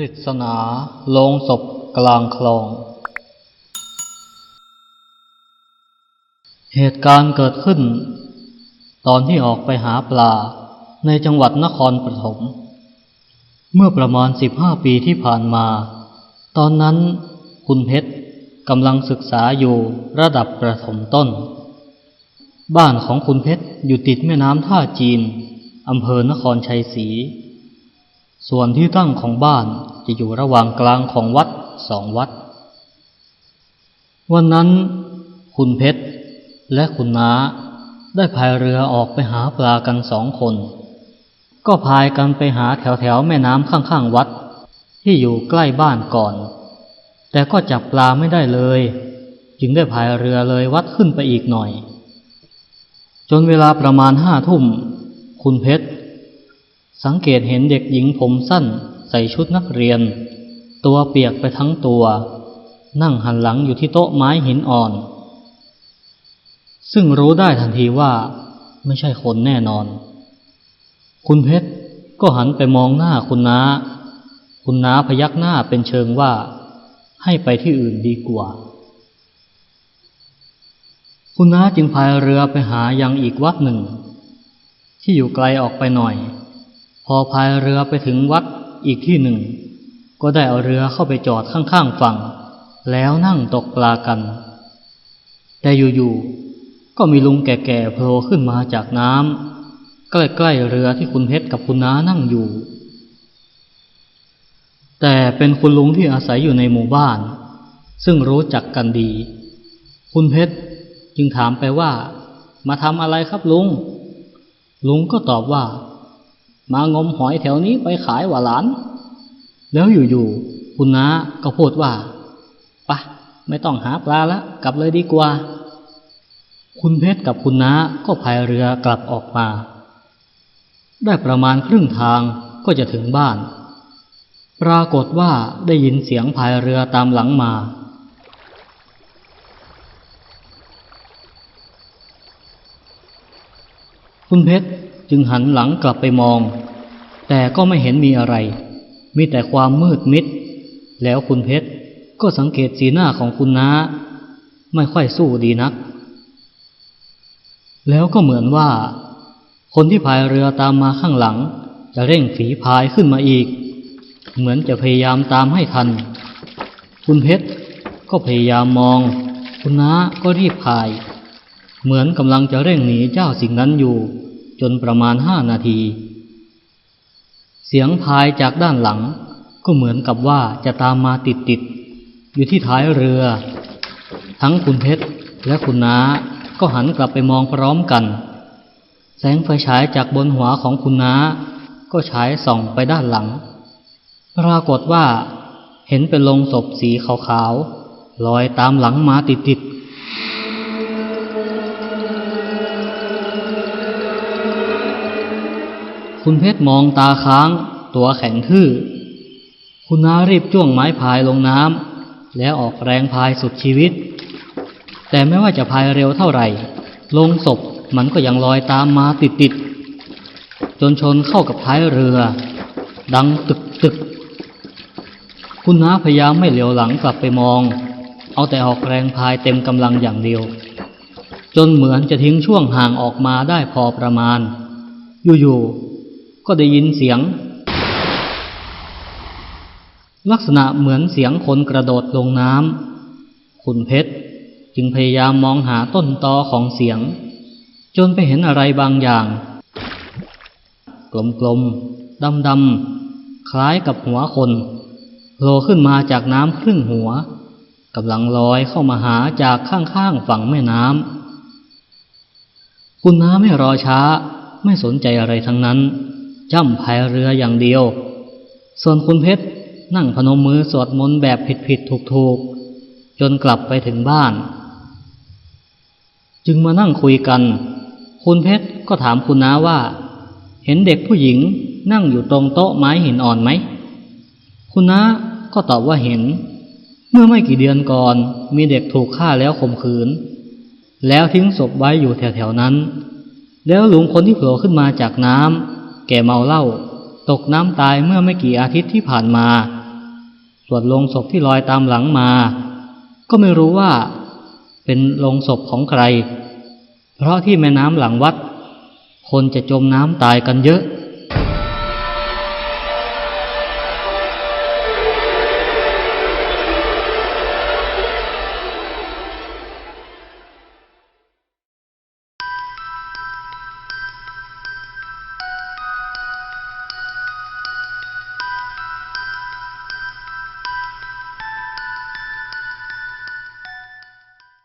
ปริศนาลงศพกลางคลอง เหตุการณ์เกิดขึ้น ตอนที่ออกไปหาปลาในจังหวัดนครปฐมเมื่อประมาณสิบห้าปีที่ผ่านมา ตอนนั้นคุณเพชรกำลังศึกษาอยู่ระดับประถมต้น บ้านของคุณเพชรอยู่ติดแม่น้ำท่าจีนอำเภอนครชัยศรี ส่วนที่ตั้งของบ้านจะอยู่ระหว่างกลางของวัดสองวัด วันนั้น คุณเพชรและคุณน้าได้พายเรือออกไปหาปลากันสองคน ก็พายกันไปหาแถวแถวแม่น้ำข้างๆวัด ที่อยู่ใกล้บ้านก่อน แต่ก็จับปลาไม่ได้เลย จึงได้พายเรือเลยวัดขึ้นไปอีกหน่อย จนเวลาประมาณห้าทุ่ม คุณเพชร สังเกตเห็นเด็กหญิงผมสั้นใส่ชุดนักเรียน ตัวเปียกไปทั้งตัว นั่งหันหลังอยู่ที่โต๊ะไม้หินอ่อน ซึ่งรู้ได้ทันทีว่า ไม่ใช่คนแน่นอน คุณเพชรก็หันไปมองหน้าคุณน้า คุณน้าพยักหน้าเป็นเชิงว่า ให้ไปที่อื่นดีกว่า คุณน้าจึงพายเรือไปหายังอีกวัดหนึ่ง ที่อยู่ไกลออกไปหน่อย อพายเรือไปถึงวัดอีกที่หนึ่ง ก็ได้เอาเรือเข้าไปจอดข้างๆฝั่ง แล้วนั่งตกปลากัน แต่อยู่ๆก็มีลุงแก่ๆโผล่ขึ้นมาจากน้ำใกล้ๆเรือที่คุณเพชรกับคุณน้านั่งอยู่ แต่เป็นคุณลุงที่อาศัยอยู่ในหมู่บ้าน ซึ่งรู้จักกันดี คุณเพชรจึงถามไปว่า มาทำอะไรครับลุง ลุงก็ตอบว่า มางมหอยแถวนี้ไปขายว่าหลาน แล้วอยู่ๆคุณน้าก็พูดว่าปะไม่ต้องหาปลาละกลับเลยดีกว่า คุณเพชรกับคุณน้าก็พายเรือกลับออกมา ได้ประมาณครึ่งทางก็จะถึงบ้าน ปรากฏว่าได้ยินเสียงพายเรือตามหลังมาคุณเพชร จึงหันหลังกลับไปมอง แต่ก็ไม่เห็นมีอะไร มีแต่ความมืดมิด แล้วคุณเพชรก็สังเกตสีหน้าของคุณน้า ไม่ค่อยสู้ดีนัก แล้วก็เหมือนว่า คนที่พายเรือตามมาข้างหลัง จะเร่งฝีพายขึ้นมาอีก เหมือนจะพยายามตามให้ทัน คุณเพชรก็พยายามมอง คุณน้าก็รีบพาย เหมือนกำลังจะเร่งหนีเจ้าสิ่งนั้นอยู่ จนประมาณห้านาที เสียงพายจากด้านหลังก็เหมือนกับว่าจะตามมาติดติดอยู่ที่ท้ายเรือ ทั้งคุณเพชรและคุณน้าก็หันกลับไปมองพร้อมกัน แสงไฟฉายจากบนหัวของคุณน้า ก็ฉายส่องไปด้านหลัง ปรากฏว่าเห็นเป็นลงศพสีขาวๆลอยตามหลังมาติดๆ คุณเพชรมองตาค้าง ตัวแข็งทื่อ คุณน้ารีบจ้วงไม้พายลงน้ำแล้วออกแรงพายสุดชีวิต แต่ไม่ว่าจะพายเร็วเท่าไหร่ ลงศพมันก็ยังลอยตามมาติดๆ จนชนเข้ากับท้ายเรือ ดังตึกตึก คุณน้าพยายามไม่เหลียวหลังกลับไปมอง เอาแต่ออกแรงพายเต็มกำลังอย่างเดียว จนเหมือนจะทิ้งช่วงห่างออกมาได้พอประมาณ อยู่ๆ ก็ได้ยินเสียง ลักษณะเหมือนเสียงคนกระโดดลงน้ำคุณเพชรจึงพยายามมองหาต้นตอของเสียง จนไปเห็นอะไรบางอย่าง กลมๆดำๆคล้ายกับหัวคนโผล่ขึ้นมาจากน้ำครึ่งหัวกำลังลอยเข้ามาหาจากข้างๆฝั่งแม่น้ำคุณน้าไม่รอช้าไม่สนใจอะไรทั้งนั้น จ้ำพายเรืออย่างเดียว ส่วนคุณเพชรนั่งพนมมือสวดมนต์แบบผิดๆถูกๆจนกลับไปถึงบ้าน จึงมานั่งคุยกัน คุณเพชรก็ถามคุณน้าว่า เห็นเด็กผู้หญิงนั่งอยู่ตรงโต๊ะไม้หินอ่อนไหม คุณน้าก็ตอบว่าเห็น เมื่อไม่กี่เดือนก่อนมีเด็กถูกฆ่าแล้วข่มขืน แล้วทิ้งศพไว้อยู่แถวๆนั้น แล้วหลุงคนที่โผล่ขึ้นมาจากน้ำ แกเมาเหล้าตกน้ำตายเมื่อไม่กี่อาทิตย์ที่ผ่านมา ส่วนโลงศพที่ลอยตามหลังมา ก็ไม่รู้ว่า เป็นโลงศพของใคร เพราะที่แม่น้ำหลังวัด คนจะจมน้ำตายกันเยอะ